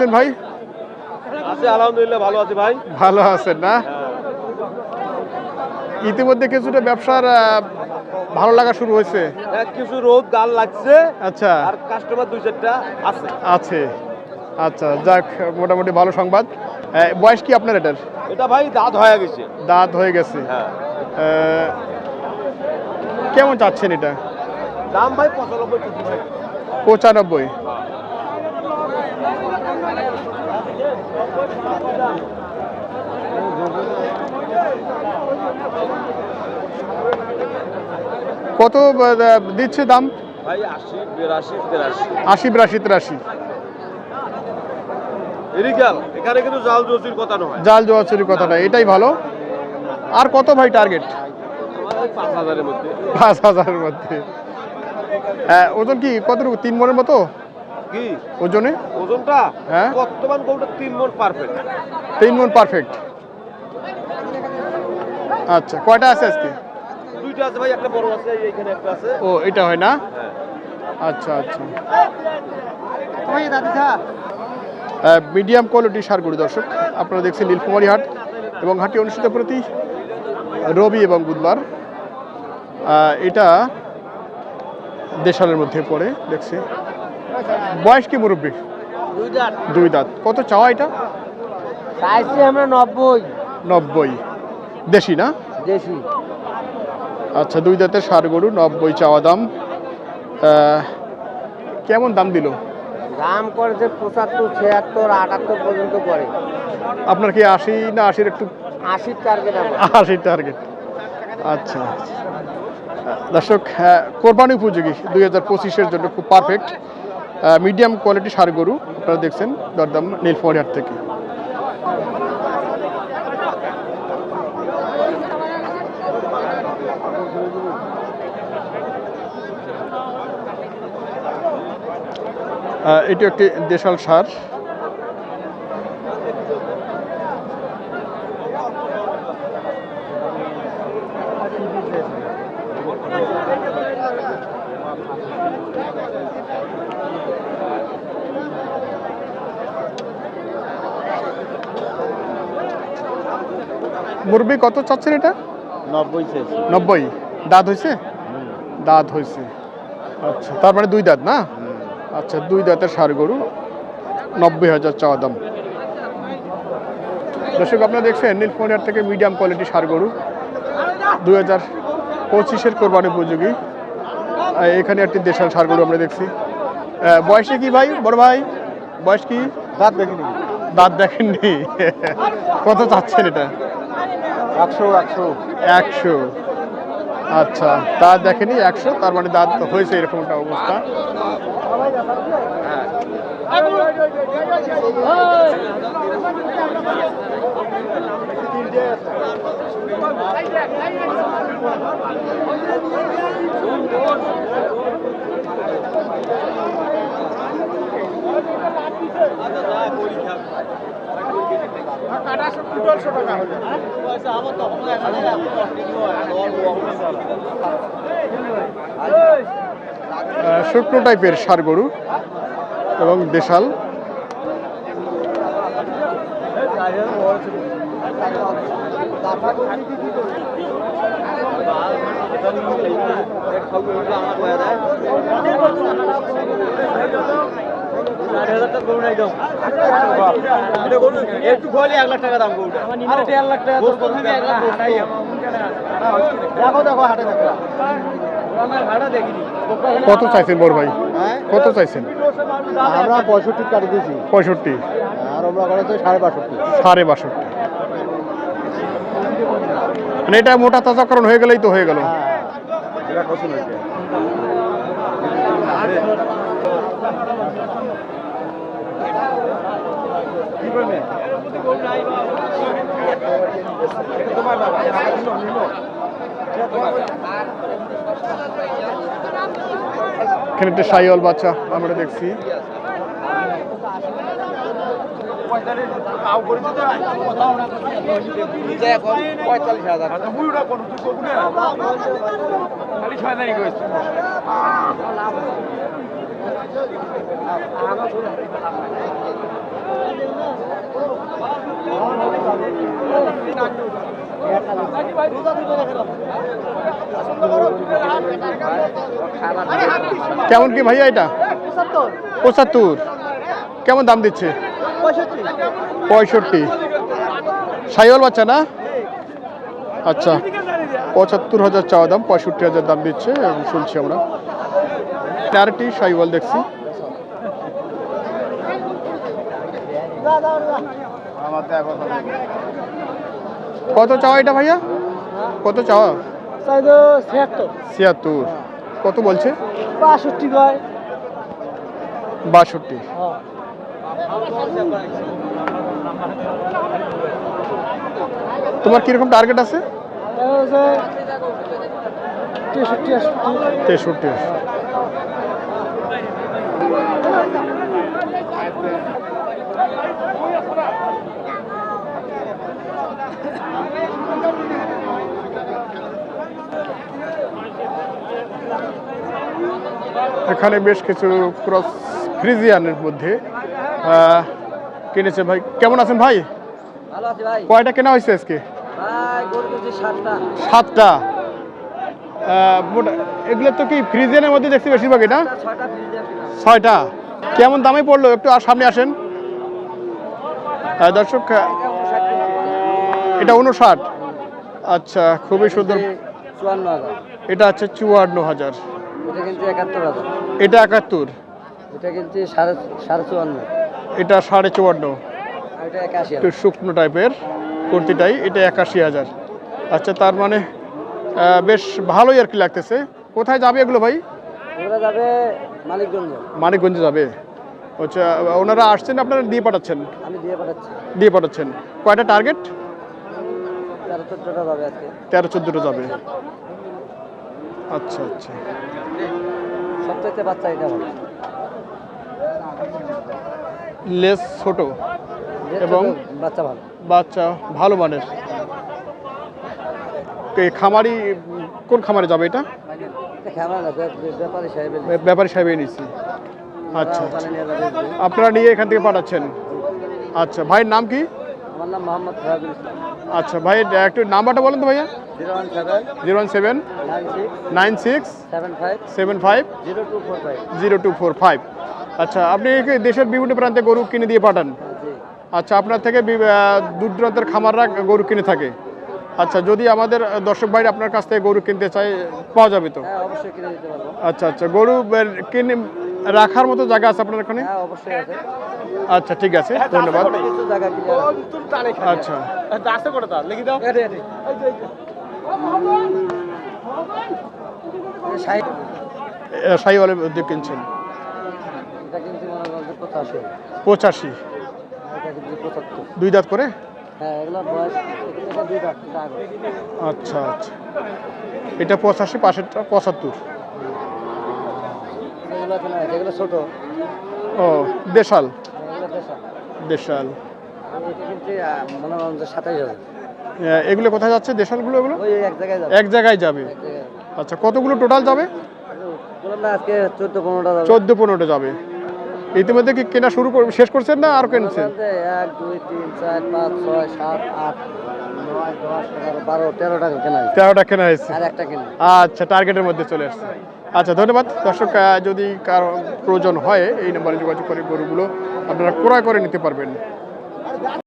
আছেন ভাই? আছে আলহামদুলিল্লাহ ভালো আছে ভাই। ভালো আছেন না? ইতিমধ্যে কিছুটা ব্যবসার ভালো লাগা শুরু হয়েছে। কিছু রোদ ডাল লাগছে। আচ্ছা। আর কাস্টমার দুই চারটা আছে। আছে। আচ্ছা যাক মোটামুটি ভালো সংবাদ। বয়স কি আপনার এটার? এটা ভাই দাঁত হয়ে গেছে। দাঁত হয়ে গেছে। হ্যাঁ। কেমন চাচ্ছেন এটা? দাম ভাই পঁচানব্বই পঁচানব্বই। কত দিচ্ছে দাম? আশি বিরাশি তেরাশি। তিরাশি। এখানে কিন্তু জাল জসির কথা নয়। জাল এটাই ভালো। আর কত ভাই টার্গেট পাঁচ হাজারের মধ্যে। পাঁচ হাজারের মধ্যে। হ্যাঁ ওজন কি কতটুকু? তিন মনের মতো? কি? ওজনে? ওজনটা? হ্যাঁ। বর্তমান গরুটা তিন মন পারফেক্ট তিন মন পারফেক্ট আচ্ছা কয়টা আছে আজকে? দুইটা আছে ভাই একটা বড় আছে এইখানে একটা আছে। ও এটা হয় না? হ্যাঁ। আচ্ছা আচ্ছা। মিডিয়াম কোয়ালিটি সারগুড়ি দর্শক আপনারা দেখছেন নীলকুমারী হাট এবং হাটটি অনুষ্ঠিত প্রতি রবি এবং বুধবার। এটা দেশালের মধ্যে পড়ে দেখছি। বয়স কি মুরব্বী? দুই দাঁত। কত চাওয়া এটা? চাইছি আমরা নব্বই। নব্বই। দেশি না? দেশি। আচ্ছা দুই দাঁতের সার গরু নব্বই চাওয়া দাম। কেমন দাম দিল? দাম করেছে পঁচাত্তর ছিয়াত্তর আটাত্তর পর্যন্ত করে। আপনার কি আশি না আশির একটু? আশির টার্গেট আমার। আশি টার্গেট আচ্ছা দর্শক আহ, কোরবানি উপযোগী। দুই হাজার পঁচিশের জন্য খুব পারফেক্ট মিডিয়াম কোয়ালিটি সার গরু আপনারা দেখছেন দরদাম নীল হাট থেকে। এটি একটি দেশাল সার। মুরবি কত চাচ্ছেন এটা? নব্বই নব্বই। দাঁত হয়েছে দাঁত হয়েছে আচ্ছা তার মানে দুই দাঁত না? আচ্ছা দুই দাঁতের সার গরু। নব্বই হাজার চাওয়া দাম। দর্শক আপনারা দেখছেন নীলফোনিয়ার থেকে মিডিয়াম কোয়ালিটি সার গরু। দুই হাজার পঁচিশের কোরবানি উপযোগী। এখানে একটি দেশাল সার গরু আমরা দেখছি। বয়সে কি ভাই? বড় ভাই? বয়স কি? দাঁত দেখিনি। দাঁত দেখেননি। কত চাচ্ছেন এটা? একশো একশো। একশো। আচ্ছা দাঁত দেখেনি একশো তার মানে দাঁত তো হয়েছে এরকম একটা অবস্থা। আহ, শুকনো টাইপের সার গরু এবং দেশাল। একটু খোয়ালি এক লাখ টাকা দাম গরুটা আরে লাখ টাকা প্রথমে এক লাখ দেখো দেখো হাটে দেখো আমার ভাড়া দেখিনি কত চাইছেন বড় ভাই? হ্যাঁ? কত চাইছেন? আমরা পঁয়ষট্টি কাটি দিয়েছি। পঁয়ষট্টি। আর আমরা করেছে সাড়ে বাষট্টি। সাড়ে বাষট্টি। মানে এটা মোটা তাজাকরণ হয়ে গেলেই তো হয়ে গেল। এটা হয়েছে? এখানে একটা সাইওয়াল বাচ্চা আমরা দেখছি। পঁয়তাল্লিশ হাজার। কেমন কি ভাইয়া এটা? পঁচাত্তর। কেমন দাম দিচ্ছে? পঁয়ষট্টি। সাইওয়াল বাচ্চা না? আচ্ছা পঁচাত্তর হাজার চাওয়া দাম, পঁয়ষট্টি হাজার দাম দিচ্ছে, শুনছি আমরা। চারটি সাইওয়াল দেখছি কত চাওয়া এটা ভাইয়া? কত চাওয়া? ছিয়াত্তর। কত বলছে? বাষট্টি বাষট্টি। তোমার কীরকম টার্গেট আছে? তেষট্টি তেষট্টি। এখানে বেশ কিছু ক্রস ফ্রিজিয়ানের মধ্যে কিনেছে ভাই। কেমন আছেন ভাই? কয়টা কেনা হয়েছে আজকে? সাতটা। এগুলো তো কি ফ্রিজিয়ানের মধ্যে দেখছি বেশিরভাগ এটা ছয়টা কেমন দামে পড়ল? একটু আর সামনে আসেন। দর্শক এটা উনষাট আচ্ছা খুবই সুন্দর। এটা আছে চুয়ান্ন হাজার। এটা কিনছি একাত্তর হাজার। এটা একাত্তর? এটা কিনছি সাড়ে সাড়ে চুয়ান্ন। এটা সাড়ে চুয়ান্ন। এটা একাশি একটু শুকনো টাইপের কুর্তিটাই এটা একাশি হাজার। আচ্ছা তার মানে বেশ ভালোই আর কি লাগতেছে। কোথায় যাবে এগুলো ভাই? ওরা যাবে মানিকগঞ্জ। মানিকগঞ্জে যাবে। আচ্ছা ওনারা আসছেন আপনারা দিয়ে পাঠাচ্ছেন? আমি দিয়ে পাঠাচ্ছি। দিয়ে পাঠাচ্ছেন। কয়টা টার্গেট? তেরো চোদ্দটা যাবে আজকে। তেরো চোদ্দোটা যাবে। আচ্ছা আচ্ছা। সবচাইতে বাচ্চা এটা ভালো লেস ছোট এবং? বাচ্চা ভালো। বাচ্চা ভালো মানের। খামারি কোন খামারে যাবে এটা? ব্যাপারী সাহেব নিচ্ছি আচ্ছা। যাবে। আপনারা নিয়ে এখান থেকে পাঠাচ্ছেন। আচ্ছা ভাইয়ের নাম কি? আমার নাম মোহাম্মদ আচ্ছা ভাই একটু নাম্বারটা বলেন তো ভাইয়া। Zero one seven. Nine six. Seven five zero two four five. আচ্ছা আপনি কি দেশের বিভিন্ন প্রান্তে গরু কিনে দিয়ে পাঠান? আচ্ছা আপনার থেকে দূর দূরান্তের খামাররা গরু কিনে থাকে। আচ্ছা যদি আমাদের দর্শক ভাই আপনার কাছ থেকে গরু কিনতে চাই পাওয়া যাবে তো? হ্যাঁ আচ্ছা আচ্ছা গরু কিনে রাখার মতো জায়গা আছে আপনার এখানে? হ্যাঁ অবশ্যই আছে। আচ্ছা ঠিক আছে ধন্যবাদ। জায়গা ক্লিয়ার আচ্ছা। কিনছেন। পঁচাশি। দুই দাঁত করে? হ্যাঁ এগুলো বয়স এটা দুই দাঁত এটা আগে আচ্ছা আচ্ছা। এটা পঁচাশি পাশেরটা পঁচাত্তর। এগুলো ও দেশাল? দেশাল। এগুলো কোথায় যাচ্ছে দেশালগুলো এগুলো? এক জায়গায় যাবে। আচ্ছা কতগুলো টোটাল যাবে? আজকে চোদ্দ পনেরোটা যাবে। ইতিমধ্যে কি কেনা শুরু করে শেষ করছেন না আর কিনছেন? এক দুই তিন চার পাঁচ ছয় সাত আট তেরোটা কেনা হয়েছে। একটা কিনে আচ্ছা টার্গেটের মধ্যে চলে আসছে। আচ্ছা ধন্যবাদ। দর্শক যদি কারও প্রয়োজন হয়, এই নাম্বারে যোগাযোগ করে গরুগুলো আপনারা ক্রয় করে নিতে পারবেন।